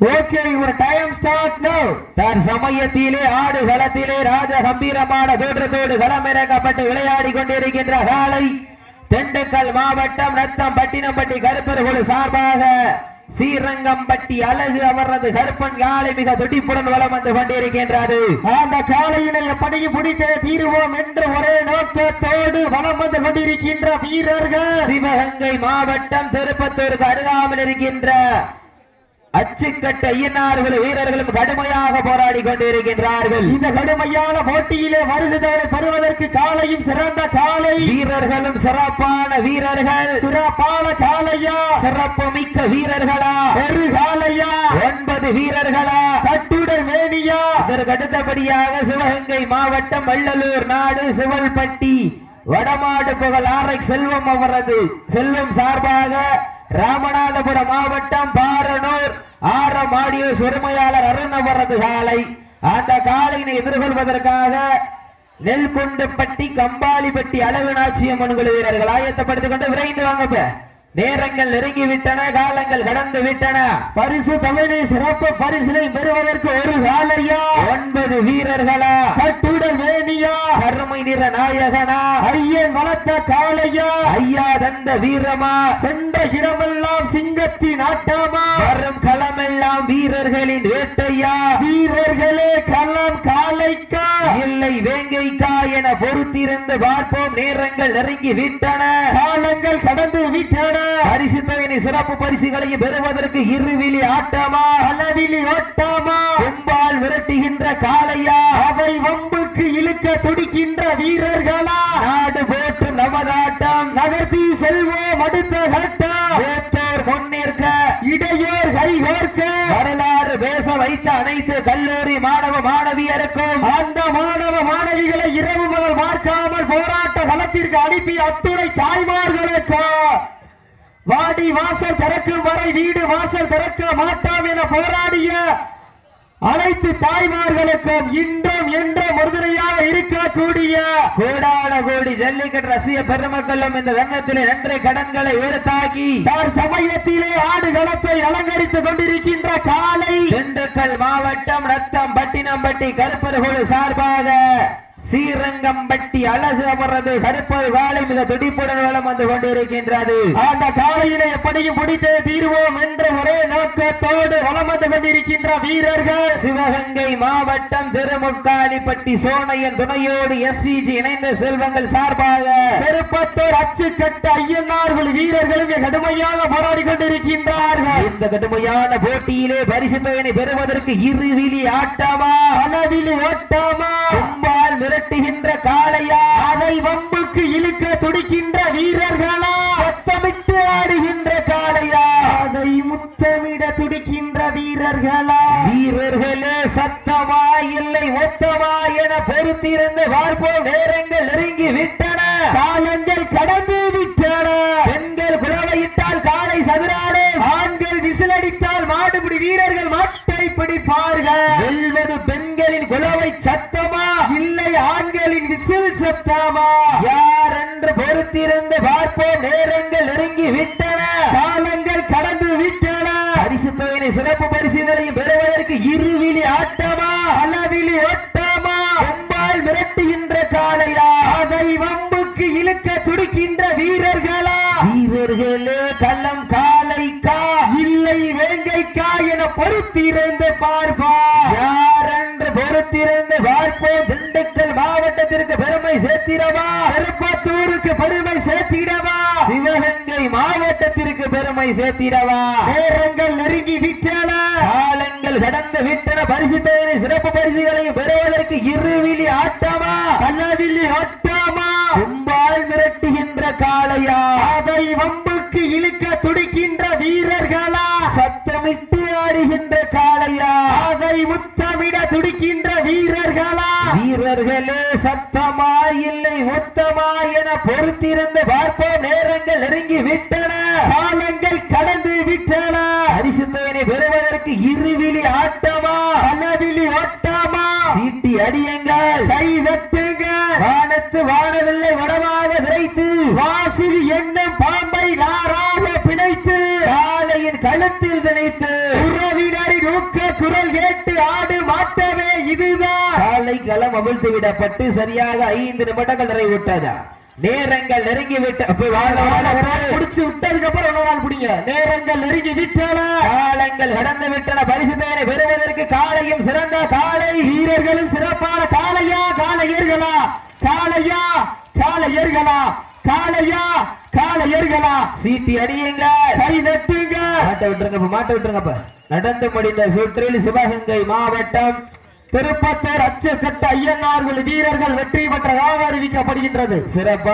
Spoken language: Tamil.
Okay your time start now தன் சமயத்திலே ஆடு களத்திலே ராஜ கம்பீரமான தோற்றத்தோடு களமிறக்கப்பட்டு விளையாடி கொண்டிருக்கின்ற காலை திண்டுக்கல் மாவட்டம் நத்தம் பட்டினம்பட்டி கருப்பர்கள் சார்பாக ஸ்ரீரங்கம்பட்டி அழகு அவரது கருப்பன் காலை மிக துடிப்புடன் வளம் வந்து கொண்டிருக்கின்றது. அந்த காலையினை எப்படியும் பிடித்தே தீருவோம் என்று ஒரே நோக்கத்தோடு வளம் வந்து கொண்டிருக்கின்ற வீரர்கள். சிவகங்கை மாவட்டம் திருப்பத்தூருக்கு அருகாமல் இருக்கின்ற அச்சுக்கட்ட ஐயனார்கள் வீரர்களும் கடுமையாக போராடி கொண்டிருக்கின்றார்கள். இந்த கடுமையான போட்டியிலே வருகிறவரை பெறுவதற்கு காலையும் சிறந்த காலை. வீரர்களும் சிறப்பான வீரர்கள். சிறப்பான காலையா? சிறப்பு மிக்க வீரர்களா? ஒரு காலையா? ஒன்பது வீரர்களா? கட்டுடல் மேனியா? சிவகங்கை மாவட்டம் வள்ளலூர் நாடு சிவல்பட்டி. வடமாடு புகழ் ஆரை செல்வம் அவரது செல்வம் சார்பாக ராமநாதபுரம் மாவட்டம் பாரனூர் ஆரம் ஆடியோ சிறுமையாளர் அருண் அவரது காலை. அந்த காலையினை எதிர்கொள்வதற்காக நெல்குண்டுப்பட்டி கம்பாலிப்பட்டி அளவு நாச்சியம்மன் குழு வீரர்கள் ஆயத்தப்படுத்திக் கொண்டு விரைந்து வாங்கப்ப நேரங்கள் நெருங்கி விட்டன காலங்கள் கடந்து விட்டன பரிசு தமிழை சிறப்பு பரிசினை பெறுவதற்கு ஒரு காலையா ஒன்பது வீரர்களா? கட்டுடல் மேனியா கருமை நிற நாயகனா? ஐயன் வளர்த்த காலையா ஐயா தந்த வீரமா? சென்ற இடமெல்லாம் சிங்கத்தின் ஆட்டமா? வரும் களமெல்லாம் வீரர்களின் வேட்டையா? வீரர்களே களம் காலைக்கா இல்லை வேங்கைக்கா என பொறுத்திருந்து பார்ப்போம். நேரங்கள் நெருங்கி விட்டன காலங்கள் கடந்து விட்டன. பரிசு தொகையினை சிறப்பு பரிசுகளையும் பெறுவதற்கு இருவிழி ஆட்டமா? அளவிலி ஓட்டாமா கும்பால் விரட்டுகின்ற காளையா? அவை வம்புக்கு இழுக்க துடிக்கின்ற வீரர்களா? நாடு போற்றும் நமதாட்டம். நகர்த்தி செல்வோம் அடுத்த கட்டம். முன்னேற்க. இடையோர் கைகோர்க்க வரலாறு பேச வைத்த அனைத்து கல்லூரி மாணவ மாணவியருக்கும். அந்த மாணவ மாணவிகளை இரவு முதல் பார்க்காமல் போராட்ட களத்திற்கு அனுப்பி அத்துணை தாய்மார்களுக்கு வாடி வாசல் திறக்கும் வரை வீடு வாசல் திறக்க மாட்டோம் என போராடிய அனைத்து தாய்மார்களுக்கும் இன்றும் என்றும் உறுதுணையாக இருக்கக்கூடிய கோடான கோடி ஜல்லிக்கட்டு ரசிக பெருமக்களும் இந்த தங்கத்திலே நன்றை கடன்களை உயர்த்தாக்கி தார் சமயத்திலே ஆடுகளத்தை அலங்கரித்துக் கொண்டிருக்கின்ற காலை திண்டுக்கல் மாவட்டம் ரத்தம் பட்டினம்பட்டி கருப்பர்குழு சார்பாக ஸ்ரீரங்கம்பட்டி அழகு அமர்றது கருப்பர் வாழை மிக துடிப்புடன் வளம் வந்து கொண்டிருக்கின்றது. அந்த காலையிலே எப்படியும் பிடித்தே தீர்வோம் என்ற ஒரே நோக்கத்தோடு வளம் வந்து கொண்டிருக்கின்ற வீரர்கள். சிவகங்கை மாவட்டம் திருமுக்காளிப்பட்டி சோனையன் துணையோடு எஸ்பிஜி இணைந்த செல்வங்கள் சார்பாக திருப்பத்தூர் அச்சுக்கட்ட ஐயனார்கள் வீரர்களும் கடுமையாக போராடி கொண்டிருக்கின்றார்கள். இந்த கடுமையான போட்டியிலே பரிசு பெறுவதற்கு இருவிழி ஆட்டமா? அளவில் ஓட்டமா? கும்பால் மிரட்டுகின்ற காளையா? அதை வம்புக்கு இழுக்க துடிக்கின்ற வீரர்களா? சத்தமிட்டு ஆடுகின்ற காளையா? அதை முத்தமிட துடிக்கின்ற வீரர்களா? வீரர்களே சத்தமா இல்லை ஒத்தமா என பொறுத்திருந்து பார்ப்போம். நேரங்கள் நெருங்கி விட்டன. காலங்கள் கடந்து மாட்டை பிடிப்பார்கள் வெல்வது பெண்களின் குழவை சத்தமா? இல்லை ஆண்களின் விசில் சத்தமா? யார் என்று பொறுத்திருந்து பார்ப்போம் நேரங்கள் நெருங்கி விட்டன. காலங்கள் கடந்து விட்டன. பரிசு தொகையினை சிறப்பு பரிசுகளையும் பெறுவதற்கு இருவிழி ஆட்டமா? அளவிலி ஓட்டமா? கொம்பால் மிரட்டுகின்ற காளையா? அதை வம்புக்கு இழுக்க துடிக்கின்ற வீரர்களா? வீரர்களே கள்ளம் காளைக்கா? இல்லை வேங்கைக்கா என பொறுத்திருந்து பார்ப்பா யார் என்று பொறுத்திருந்து பார்ப்போம். திண்டுக்கல் மாவட்டத்திற்கு பெருமை சேர்த்திடவா? திருப்பத்தூருக்கு பெருமை சேர்த்திடவா? சிவகங்கை மாவட்டத்திற்கு பெருமை சேர்த்திடவா? நேரங்கள் நெருங்கி விட்டன காலங்கள் கடந்து விட்டன பரிசு தொகையினை சிறப்பு பரிசுகளையும் பெறுவதற்கு இருவிழி ஆட்டமா? அளவிலி ஓட்டமா கும்பால் மிரட்டுகின்ற காளையா? அதை வம்புக்கு இழுக்க துடிக்கின்ற வீரர்களா? சத்தமிட்டு ஆடுகின்ற காளையா அதை முத்தமிட துடிக்கின்ற வீரர்களா? வீரர்களே சத்தமா இல்லை மொத்தமா என பொறுத்திருந்து பார்ப்போம் நேரங்கள் நெருங்கி விட்டன. காலங்கள் கடந்து விட்டன. தொகையினை பெறுவதற்கு இருவிழி ஆட்டமா? அளவிலி ஓட்டமா சீட்டி அடியுங்கள். கை தட்டுங்க வானத்து வானவில்லை வடமாக விரைத்து. வாசில் என்னும் கழுத்தில் திணைத்து உறவினரின் குரல் கேட்டு ஆடு மாட்டவே இதுதான். காலை களம் அவிழ்த்து விடப்பட்டு சரியாக ஐந்து நிமிடங்கள் நிறைவுற்றதா. நேரங்கள் நெருங்கி விட்ட விட்டதுக்கு அப்புறம் நாள் பிடிங்க. நேரங்கள் நெருங்கி விட்டன. காலங்கள் கடந்து விட்டன. பரிசு பெயரை பெறுவதற்கு காலையும் சிறந்த காலை. வீரர்களும் சிறப்பான காளையா காளையர்களா? காளையா காளையர்களா காளையா காளையர்களா சீட்டி அடியுங்க கை நட்டுங்க மாட்ட விட்டுருங்கப்ப மாட்ட விட்டுருங்கப்ப நடந்து முடிந்த சுற்றில் சிவகங்கை மாவட்டம் திருப்பத்தூர் அச்சக்கட்ட ஐயனார்கள் வீரர்கள் வெற்றி பெற்றதாக அறிவிக்கப்படுகின்றது. சிறப்பாக